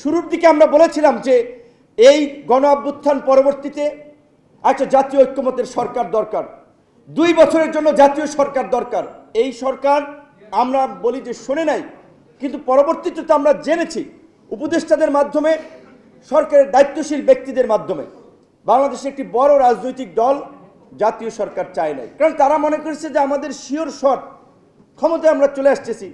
শুরুর দিকে আমরা বলেছিলাম যে এই গণ অভ্যুত্থান পরবর্তীতে একটা জাতীয় ঐক্যমতের সরকার দরকার। দুই বছরের জন্য জাতীয় সরকার দরকার। এই সরকার আমরা বলি যে শোনে নাই, কিন্তু পরবর্তীতে তো আমরা জেনেছি উপদেষ্টাদের মাধ্যমে, সরকারের দায়িত্বশীল ব্যক্তিদের মাধ্যমে। বাংলাদেশে একটি বড় রাজনৈতিক দল জাতীয় সরকার চায় নাই। কারণ তারা মনে করেছে যে আমাদের শিওর শট ক্ষমতায় আমরা চলে আসতেছি।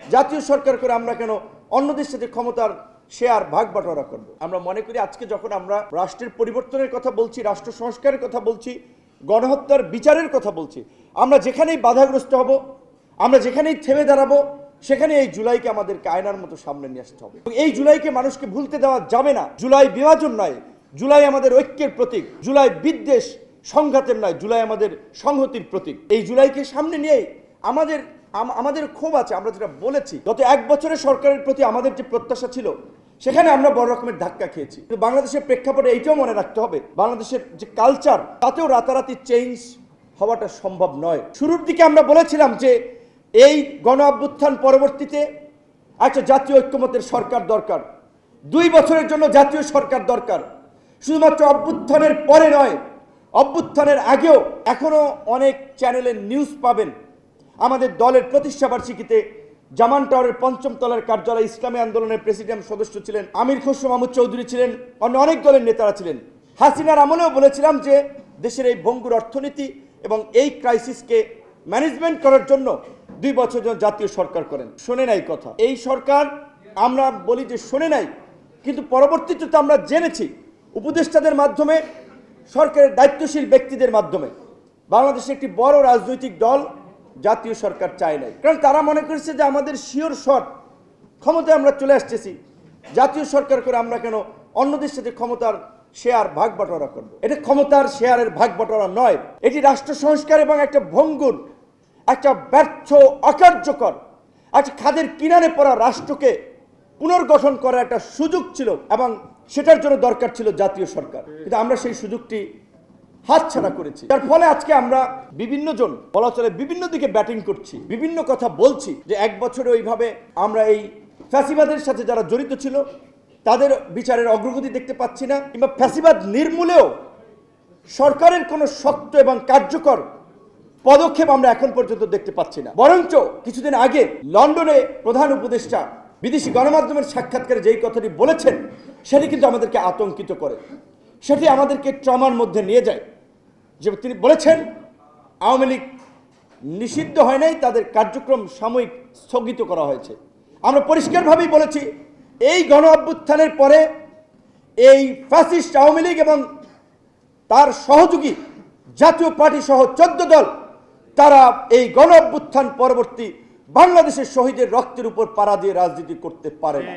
জাতীয় সরকার করে আমরা কেন অন্যদের সাথে ক্ষমতার শেয়ার ভাগ বাটোয়ারা করব আমরা মনে করি আজকে যখন আমরা রাষ্ট্রের পরিবর্তনের কথা বলছি, রাষ্ট্র সংস্কারের কথা বলছি, গণহত্যার বিচারের কথা বলছি, আমরা যেখানেই বাধাগ্রস্ত হব, আমরা যেখানেই থেমে দাঁড়াবো সেখানে এই জুলাইকে আমাদের আয়নার মতো সামনে নিয়ে আসতে হবে। এই জুলাইকে মানুষকে ভুলতে দেওয়া যাবে না। জুলাই বিভাজন নয়, জুলাই আমাদের ঐক্যের প্রতীক। জুলাই বিদ্বেষ সংঘাতের নয়, জুলাই আমাদের সংহতির প্রতীক। এই জুলাইকে সামনে নিয়ে আমাদের আম- আমাদের ক্ষোভ আছে, আমরা যেটা বলেছি, গত এক বছরের সরকারের প্রতি আমাদের যে প্রত্যাশা ছিল, সেখানে আমরা বড় রকমের ধাক্কা খেয়েছি। কিন্তু বাংলাদেশের প্রেক্ষাপটে এইটাও মনে রাখতে হবে, বাংলাদেশের যে কালচার তাতেও রাতারাতি চেঞ্জ হওয়াটা সম্ভব নয়। শুরুর দিকে আমরা বলেছিলাম যে, এই গণ অভ্যুত্থান পরবর্তীতে একটা জাতীয় ঐক্যমতের সরকার দরকার। দুই বছরের জন্য জাতীয় সরকার দরকার। শুধুমাত্র অভ্যুত্থানের পরে নয়, অভ্যুত্থানের আগেও এখনও অনেক চ্যানেলের নিউজ পাবেন। আমাদের দলের প্রতিষ্ঠা বার্ষিকীতে জামান টাওয়ারের পঞ্চম তলার কার্যালয় ইসলামী আন্দোলনের প্রেসিডেন্ট সদস্য ছিলেন আমির খসরু মাহমুদ চৌধুরী ছিলেন, অন্য অনেক দলের নেতারা ছিলেন। হাসিনার আমলেও বলেছিলাম যে দেশের এই ভঙ্গুর অর্থনীতি এবং এই ক্রাইসিসকে ম্যানেজমেন্ট করার জন্য দুই বছর জন্য জাতীয় সরকার করেন। শোনে নাই কথা। এই সরকার আমরা বলি যে শোনে নাই, কিন্তু পরবর্তীতে তো আমরা জেনেছি উপদেষ্টাদের মাধ্যমে, সরকারের দায়িত্বশীল ব্যক্তিদের মাধ্যমে। বাংলাদেশে একটি বড় রাজনৈতিক দল জাতীয় সরকার চায় নাই। কারণ তারা মনে করেছে যে আমাদের শিওর শট ক্ষমতায় আমরা চলে আসতেছি। জাতীয় সরকার করে আমরা কেন অন্যদের সাথে ক্ষমতার শেয়ার ভাগ বাটোয়ারা করব? এটা ক্ষমতার শেয়ারের ভাগ বাটোয়ারা নয়। এটি রাষ্ট্র সংস্কার এবং একটা ভঙ্গুর, একটা ব্যর্থ, অকার্যকর, একটা খাদের কিনারে পড়া রাষ্ট্রকে পুনর্গঠন করার একটা সুযোগ ছিল এবং সেটার জন্য দরকার ছিল জাতীয় সরকার। কিন্তু আমরা সেই সুযোগটি হাতছাড়া করেছি। যার ফলে আজকে আমরা বিভিন্ন জন বলা চলে বিভিন্ন দিকে ব্যাটিং করছি, বিভিন্ন কথা বলছি যে এক বছরে ওইভাবে আমরা এই ফ্যাসিবাদের সাথে যারা জড়িত ছিল, তাদের বিচারের অগ্রগতি দেখতে পাচ্ছি না, কিংবা ফ্যাসিবাদ নির্মূলেও সরকারের কোনো শক্ত এবং কার্যকর পদক্ষেপ আমরা এখন পর্যন্ত দেখতে পাচ্ছি না। বরঞ্চ কিছুদিন আগে লন্ডনে প্রধান উপদেষ্টা বিদেশি গণমাধ্যমের সাক্ষাৎকারে যেই কথাটি বলেছেন, সেটি কিন্তু আমাদেরকে আতঙ্কিত করে। সেটি আমাদেরকে ট্রমার মধ্যে নিয়ে যায়। যে তিনি বলেছেন, আওয়ামী লীগ নিষিদ্ধ হয় নাই, তাদের কার্যক্রম সাময়িক স্থগিত করা হয়েছে। আমরা পরিষ্কারভাবেই বলেছি, এই গণ অভ্যুত্থানের পরে এই ফ্যাসিস্ট আওয়ামী লীগ এবং তার সহযোগী জাতীয় পার্টি সহ চোদ্দ দল, তারা এই গণ অভ্যুত্থান পরবর্তী বাংলাদেশের শহীদের রক্তের উপর পাড়া দিয়ে রাজনীতি করতে পারে না।